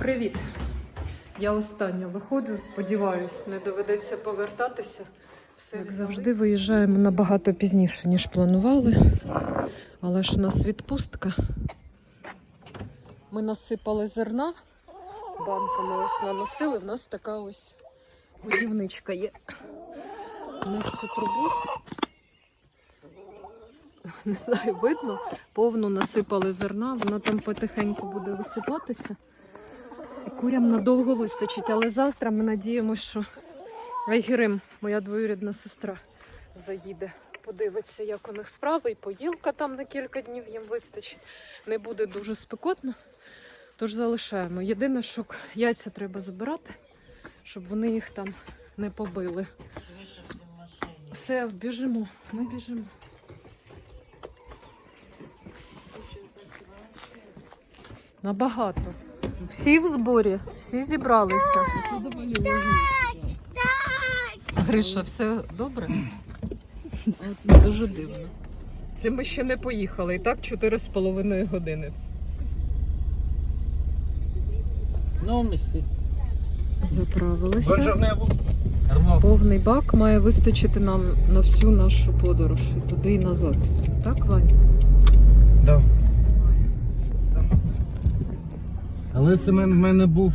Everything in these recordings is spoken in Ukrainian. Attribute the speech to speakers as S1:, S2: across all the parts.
S1: Привіт! Я остання виходжу, сподіваюсь, не доведеться повертатися. Все як завжди виїжджаємо набагато пізніше, ніж планували. Але ж у нас відпустка. Ми насипали зерна, банками ось наносили. У нас така ось годівничка є. Ми в цю трубу. Не знаю, видно, повну насипали зерна, вона там потихеньку буде висипатися. Курям надовго вистачить, але завтра ми надіємося, що Айгерим, моя двоюрідна сестра, заїде. Подивиться, як у них справи, і поїлка там на кілька днів їм вистачить. Не буде дуже спекотно, тож залишаємо. Єдине, що яйця треба забирати, щоб вони їх там не побили. Все, біжимо, ми біжимо. Набагато. Всі в зборі, всі зібралися. Гриша, все добре? От, дуже дивно. Це ми ще не поїхали. І так 4,5 години.
S2: Ну, ми всі.
S1: Заправилися. Повний бак має вистачити нам на всю нашу подорож і туди і назад. Так, Вань?
S2: Да. Але Семен в мене був.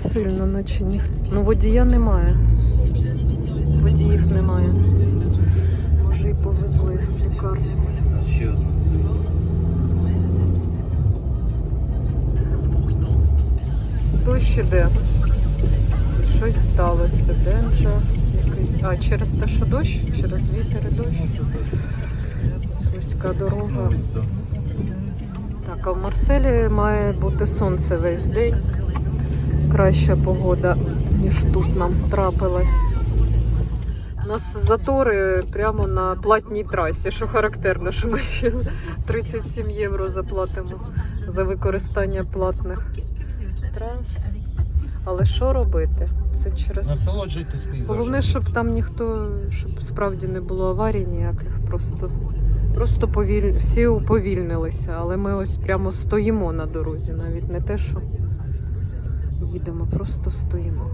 S1: Сильно наче ні. Ну водія немає. Водіїв немає. Може і повезли в лікарню. Дощ іде. Щось сталося. Денджа якийсь. А, через те, що дощ? Через вітер і дощ. Слизька дорога. Так, а в Марселі має бути сонце весь день. Краща погода, ніж тут нам трапилась. У нас затори прямо на платній трасі, що характерно, що ми ще 37 євро заплатимо за використання платних трас. Але що робити? Це через
S2: Насолоджуйтесь пейзажем.
S1: головне, щоб там ніхто, щоб справді не було аварій ніяких. Просто, просто повіль... всі уповільнилися. Але ми ось прямо стоїмо на дорозі, навіть не те, що їдемо, просто стоїмо.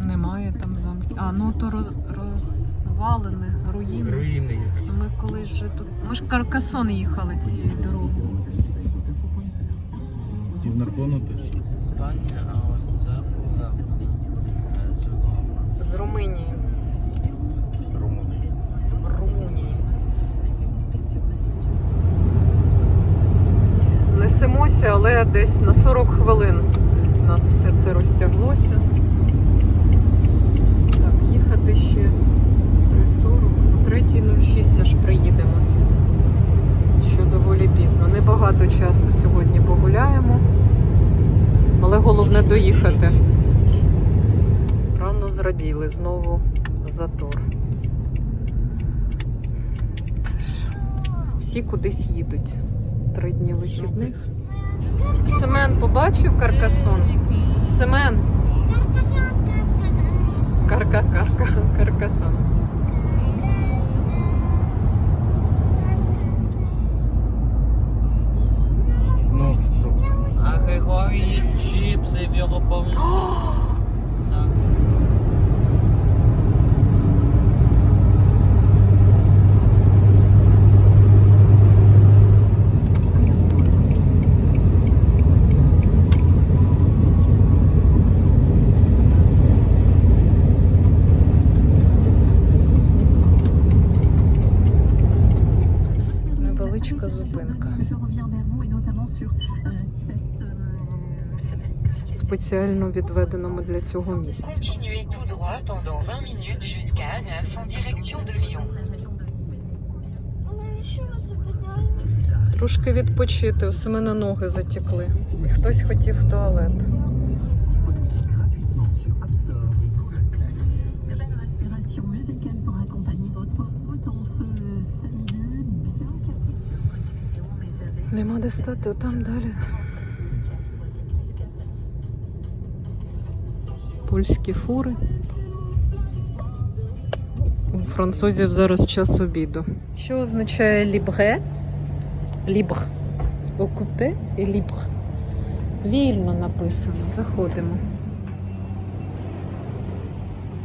S1: Немає там замків. А, ну то роз... розвалене, руїни.
S2: Руїни якісь.
S1: Ми колись же тут. Ми ж Каркасон їхали цією дорогою.
S2: І в Нарбону теж.
S3: Іспанія, а ось це Фугавна. З.
S1: Румунії. Несемося, але десь на 40 хвилин у нас все це розтяглося. Так, їхати ще 3.40, о 3.06 аж приїдемо. Що доволі пізно. Небагато часу сьогодні погуляємо. Але головне доїхати. Рано зраділи, знову затор. Всі кудись їдуть. Три дні вихідних. Семен побачив каркасон? Семен. Карка, карка, каркасон.
S2: Знов.
S3: А Григорій їсть чіпси, в
S1: спеціально відведеному для цього місці.
S4: Continuez tout droit pendant 20 minutes jusqu'à Aneuf en direction de Lyon.
S1: Трошки відпочити, у Семена ноги затекли. І хтось хотів в туалет. Нема де стати, там далі. Польські фури. У французів зараз час обіду. Що означає лібре? Лібр. Окупе і лібр. Вільно написано. Заходимо.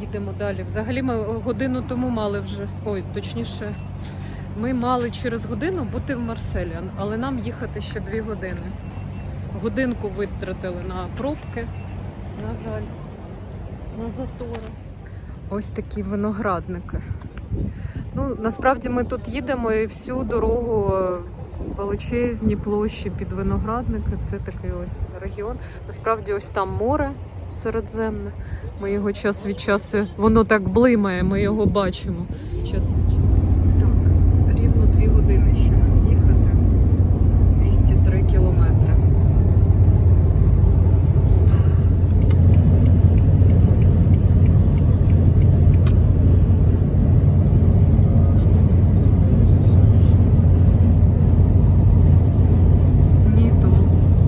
S1: Їдемо далі. Взагалі ми годину тому мали вже. Ой, точніше, ми мали через годину бути в Марселі, але нам їхати ще дві години. Годинку витратили на пробки, на жаль, на затори. Ось такі виноградники. Ну, насправді ми тут їдемо і всю дорогу е, величезні площі під виноградники. Це такий ось регіон. Насправді, ось там море середземне. Ми його час від часу, воно так блимає, ми його бачимо. Час від часу. Так, рівно дві години ще нам їхати. 203 кілометри. Ні, то,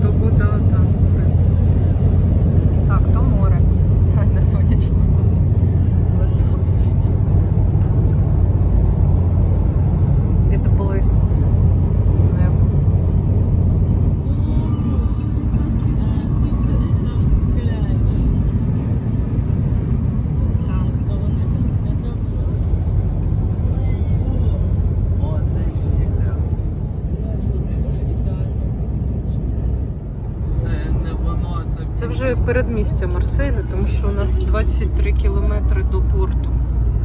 S1: то вода там. в принципі. Так, то море. Не сонячне. Весело. Відблиск. Небо.
S3: О, це гілля. Це не воно, це
S1: Це вже передмістя Марселю, тому що у нас 23 кілометри до порту.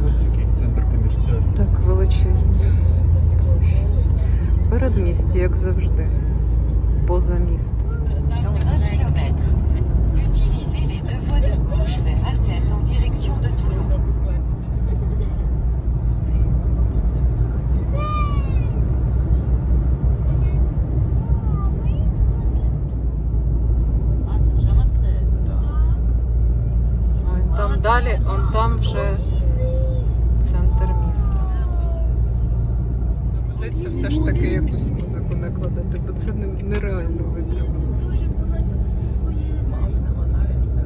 S2: Ось якийсь центр комерціальний.
S1: Так, величезні Передмісті, Передмістя, як завжди. Поза міст.
S4: Dans un kilomètre, utilisez les deux voies de gauche vers A7 en direction de Toulon.
S5: Вже
S1: центр міста. Це все ж таки якусь музику накладати, бо це не- нереально витримати.
S3: мам намагається.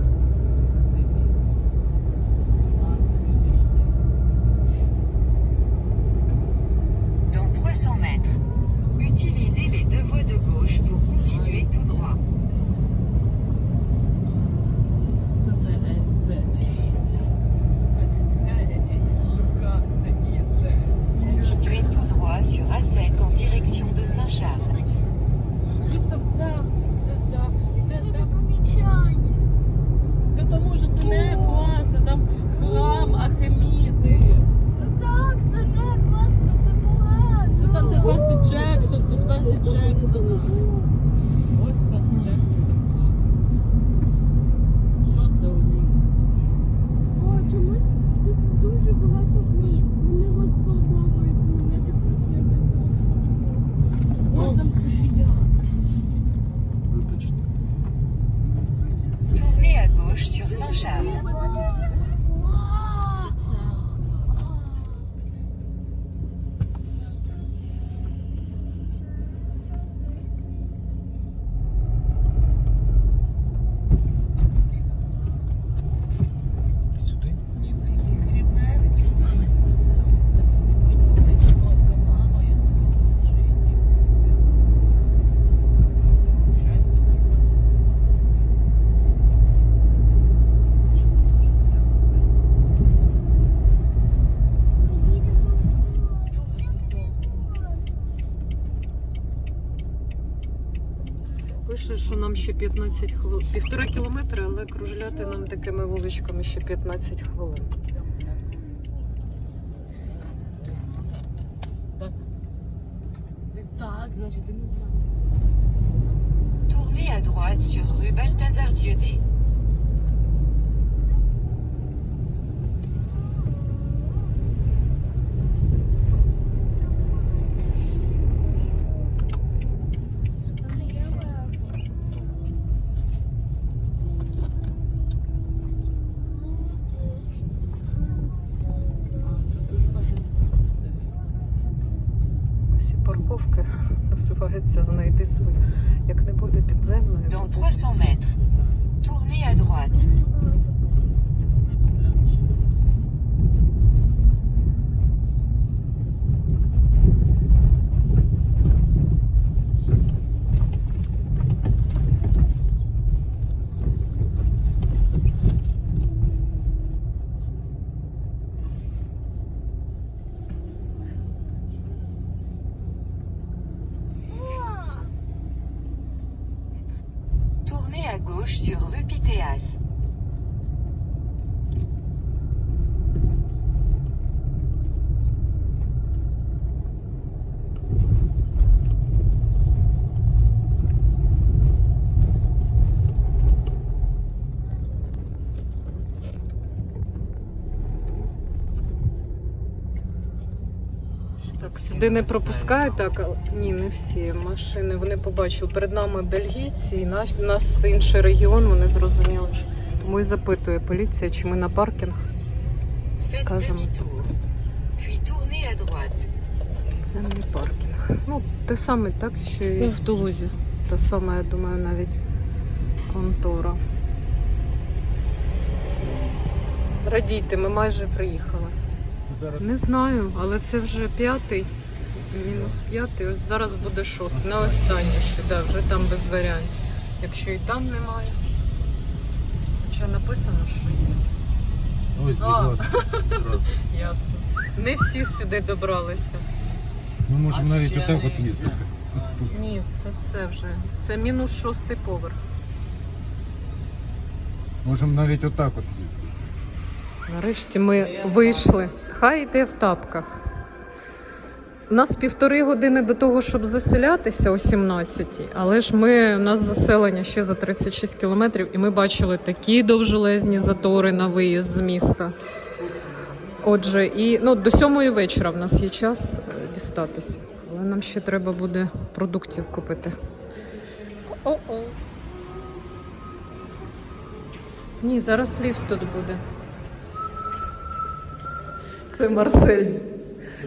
S4: Dans 300 mètres, utilisez les deux voies de gauche pour continuer tout droit.
S5: Це не Л, це І. Це І, це
S4: Continuez tout droit sur A7 en direction de Saint-Charles.
S5: Просто це, це, це, це так помічання. Та тому що це не класно, там храм Ахеміди.
S6: Так, це не класно, це погано.
S5: Це там де Персі Джексон, це з Персі Джексона. Ось з Персі Джексона. Що це у них?
S6: О, чомусь тут дуже багато. Ні. Вони розфарбовуються, не начебто це якась розфарбовка.
S5: Ось там сушія.
S2: Вибачте.
S4: Tournez à gauche sur Saint-Charles.
S2: Сюди? Ні, не сюди.
S5: Грібневики. Та тут піднімається фотка мамою. Здушайся до
S1: Пише, що нам ще 15 хвилин. Півтора кілометри, але кружляти нам такими вуличками ще 15 хвилин.
S5: Так. Так, значить, ти не знаєш.
S4: Tournez à droite sur rue Balthazar Dieudé.
S1: парковки. Називається Знайди свою. Як не буде підземної.
S4: Dans 300 mètres, tournez à droite. Tournez à gauche sur rue Pitéas.
S1: Сюди не пропускають, так, але- ні, не всі машини. Вони побачили перед нами бельгійці, і наш, нас інший регіон, вони зрозуміли. що- Тому і запитує поліція, чи ми на паркінг.
S4: Faites
S1: Кажем.
S4: demi-tour. Puis tournez à droite.
S1: Це не паркінг. Ну, те саме, так, що і в Тулузі. Те саме, я думаю, навіть контора. Радійте, ми майже приїхали.
S2: Зараз
S1: Не знаю, але це вже п'ятий. Мінус п'ятий. Ось зараз буде шостий. На останній ще, да, вже там без варіантів. Якщо і там немає. Хоча написано, що є.
S2: ось, будь
S1: А.
S2: ласка. Раз.
S1: Ясно. Не всі сюди добралися.
S2: Ми можемо
S3: А
S2: навіть
S3: ще
S2: отак от їздити. Тут.
S1: Ні, це все вже. Це мінус шостий поверх.
S2: Можемо навіть отак от їздити.
S1: Нарешті ми вийшли. Хай йде в тапках. У нас півтори години до того, щоб заселятися о 17-й, але ж ми, у нас заселення ще за 36 кілометрів, і ми бачили такі довжелезні затори на виїзд з міста. Отже, і ну, до сьомої вечора в нас є час е, дістатися. Але нам ще треба буде продуктів купити. О-о. Ні, зараз ліфт тут буде. Це Марсель.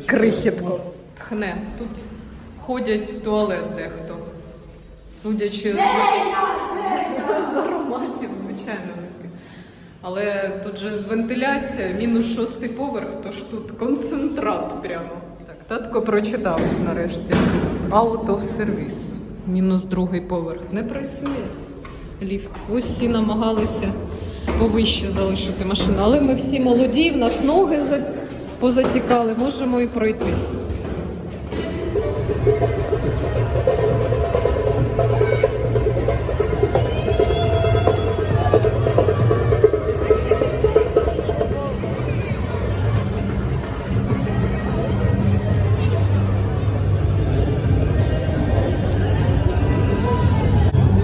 S1: Крихітко. Хне. Тут ходять в туалет дехто. Судячи з, з ароматів, звичайно. Але тут же вентиляція, мінус шостий поверх, тож тут концентрат прямо. Так, татко прочитав нарешті. Out of service. Мінус другий поверх. Не працює ліфт. Ось всі намагалися повище залишити машину. Але ми всі молоді, в нас ноги позатікали, можемо і пройтись.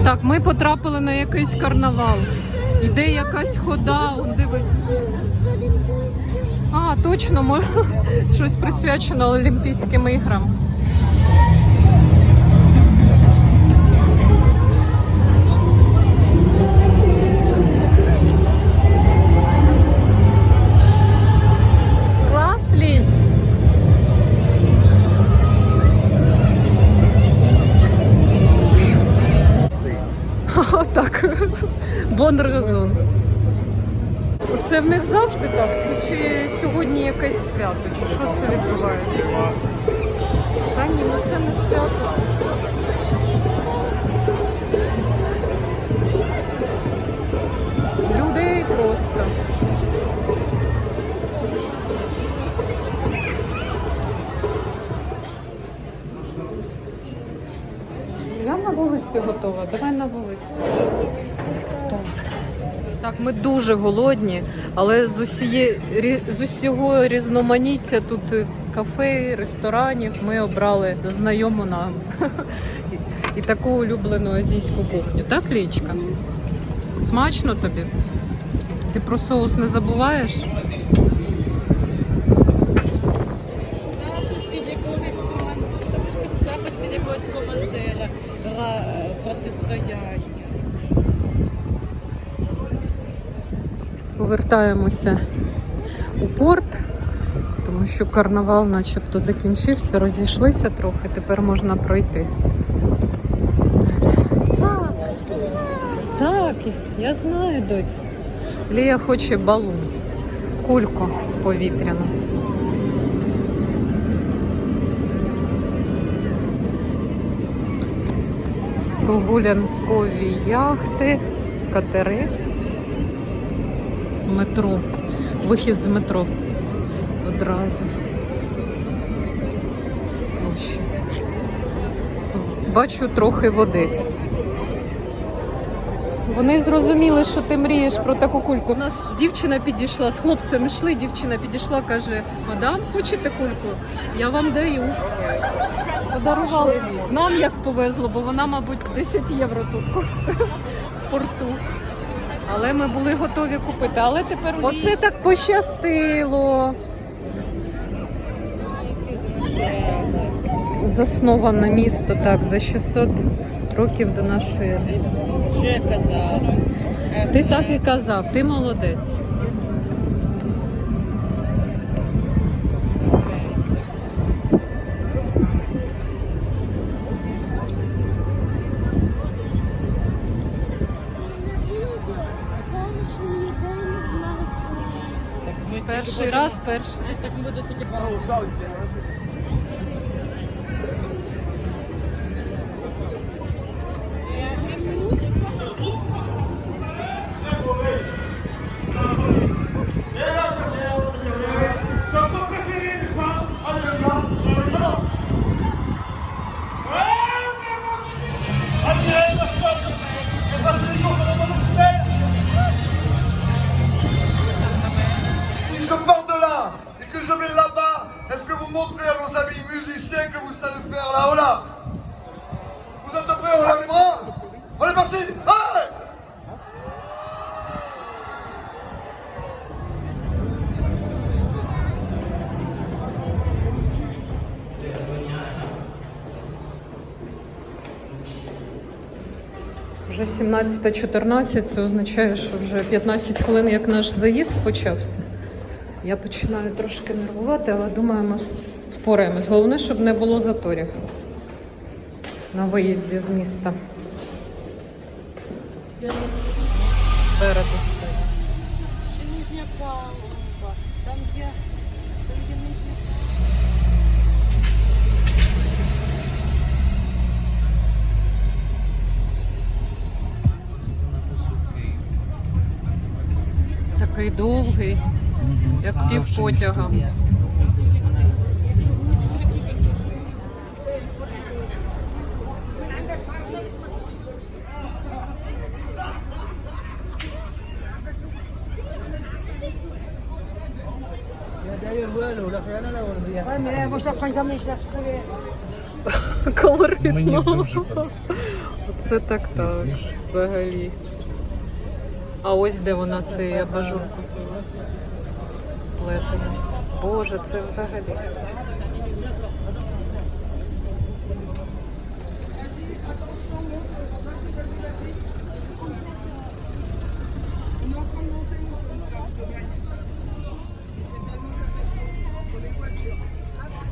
S1: Так, ми потрапили на якийсь карнавал. Іде якась хода, он дивись. А, точно, мо- щось присвячено Олімпійським іграм. В них завжди так? Це чи сьогодні якесь свято? Що це відбувається? Та ні, ну це не свято. Людей просто. Я на вулиці готова. Давай на вулицю. Так. Так, ми дуже голодні, але з усіє, з усього різноманіття тут е, кафе, ресторанів ми обрали знайому нам і таку улюблену азійську кухню. Так, Лічка? Смачно тобі? Ти про соус не забуваєш? Повертаємося у порт, тому що карнавал начебто закінчився, розійшлися трохи, тепер можна пройти. Так, так, я знаю, доць. Лія хоче балун, кульку повітряну. Прогулянкові яхти, катери, метро, вихід з метро одразу. Бачу трохи води. Вони зрозуміли, що ти мрієш про таку кульку. У нас дівчина підійшла, з хлопцем йшли, дівчина підійшла, каже: Мадам, хочете кульку? Я вам даю. Подарували. Нам як повезло, бо вона, мабуть, 10 євро тут коштує в порту. Але ми були готові купити. Але тепер оце так пощастило. Засноване місто так за 600 років до нашої? Ти так і казав, ти молодець.
S6: Перший
S1: раз, перший.
S5: Так ми до тільки два години.
S1: Вже 17.14, це означає, що вже 15 хвилин, як наш заїзд почався. Я починаю трошки нервувати, але думаю, ми впораємось. Головне, щоб не було заторів на виїзді з міста. Спереду Такий довгий, як пів потяга. Колоритно. Оце так так. Взагалі. А ось де вона цей абажур купила. Боже, це взагалі.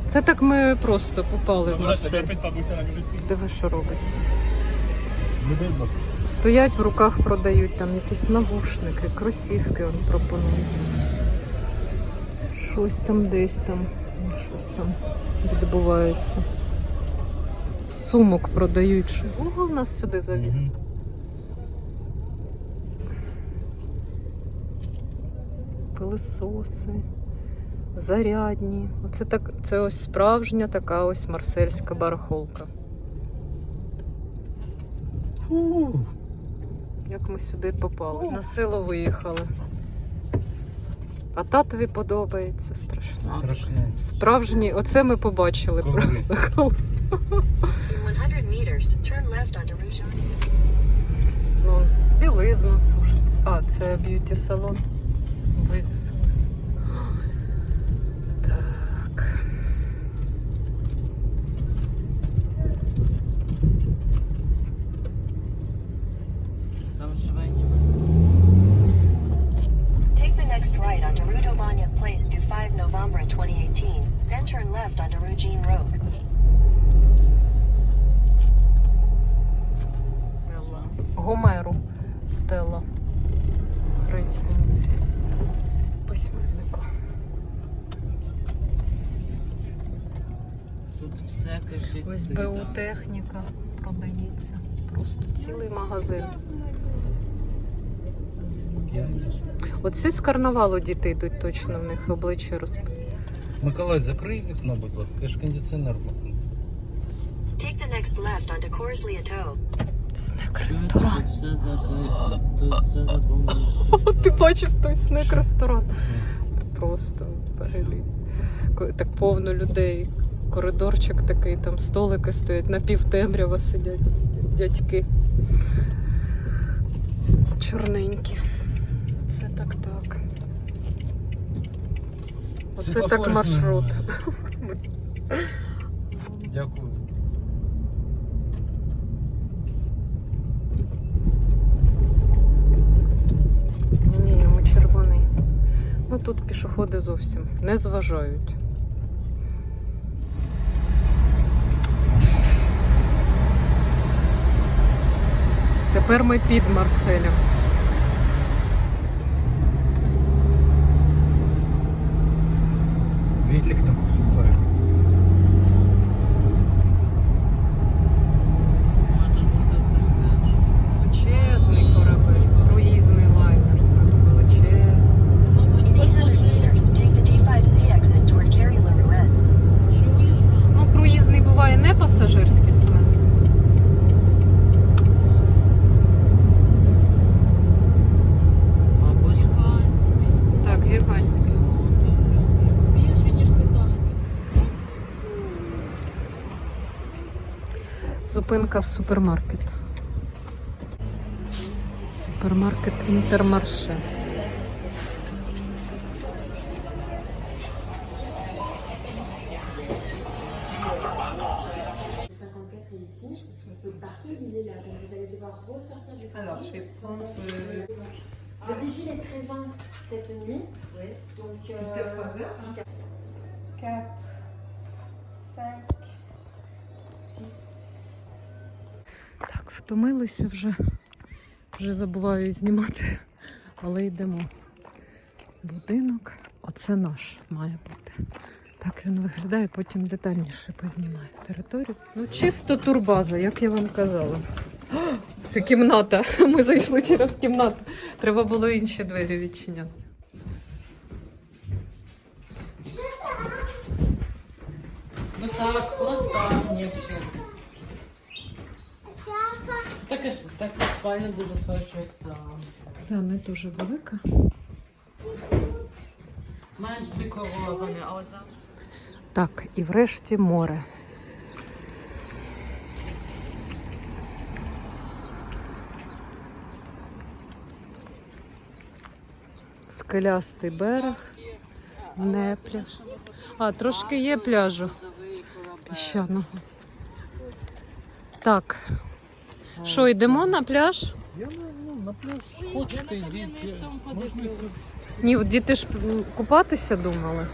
S1: Це так ми просто попали в Марсель. Диви, що робиться. Стоять в руках, продають там якісь навушники, кросівки он пропонують. Щось там десь там, щось там відбувається. Сумок продають щось. В нас сюди завів. Пилисоси, зарядні. Оце так, це ось справжня така ось марсельська барахолка.
S2: Фу.
S1: Як ми сюди попали? На село виїхали. А татові подобається страшно.
S2: Страшно.
S1: Справжні, оце ми побачили
S2: Коли?
S1: просто. Коли-
S4: In 100 meters, turn left onto Rouge.
S1: Ну, білизна сушиться. А, це б'юті салон. Вивісилось. Так.
S3: Там швейні.
S4: Take the next right onto onto Rudobanya Place to 5 November 2018, then turn left onto Rugine Road.
S3: Стелла.
S1: Гомеру Стелла грецькому письменнику.
S3: Тут все кишить.
S1: Ось БУ техніка продається. Просто цілий магазин. Оце з карнавалу діти йдуть точно в них обличчя розписані.
S2: Миколай, закрий вікно, будь ласка, я ж кондиціонер.
S4: Take the next left onto Corsley Atoll.
S1: Снек ресторан. Ти бачив той снек ресторан? Просто взагалі. Так повно людей. Коридорчик такий, там столики стоять, напівтемрява сидять дядьки. Чорненькі. Це так так. Оце так маршрут.
S2: Дякую.
S1: Ні, ні, йому червоний. Ну тут пішоходи зовсім не зважають. Тепер ми під Марселем.
S2: Велик там свисает.
S1: Зупинка в супермаркет. Супермаркет Інтермарше. Втомилися вже. Вже забуваю знімати, але йдемо. Будинок, оце наш має бути. Так він виглядає, потім детальніше познімаю територію. Ну, чисто турбаза, як я вам казала. О, це кімната. Ми зайшли через кімнату. Треба було інші двері відчиняти.
S3: Ну так, останнє ще. Така ж така спальня дуже схожа, як там.
S1: Та не дуже велика.
S3: Менш декороване, але за
S1: Так, і врешті море. Скелястий берег, не пляж. А, трошки є пляжу піщаного. Так. Що, йдемо на пляж?
S2: Я на, ну, на пляж хочете, йдіть. Можна.
S1: Ні, от діти ж купатися думали.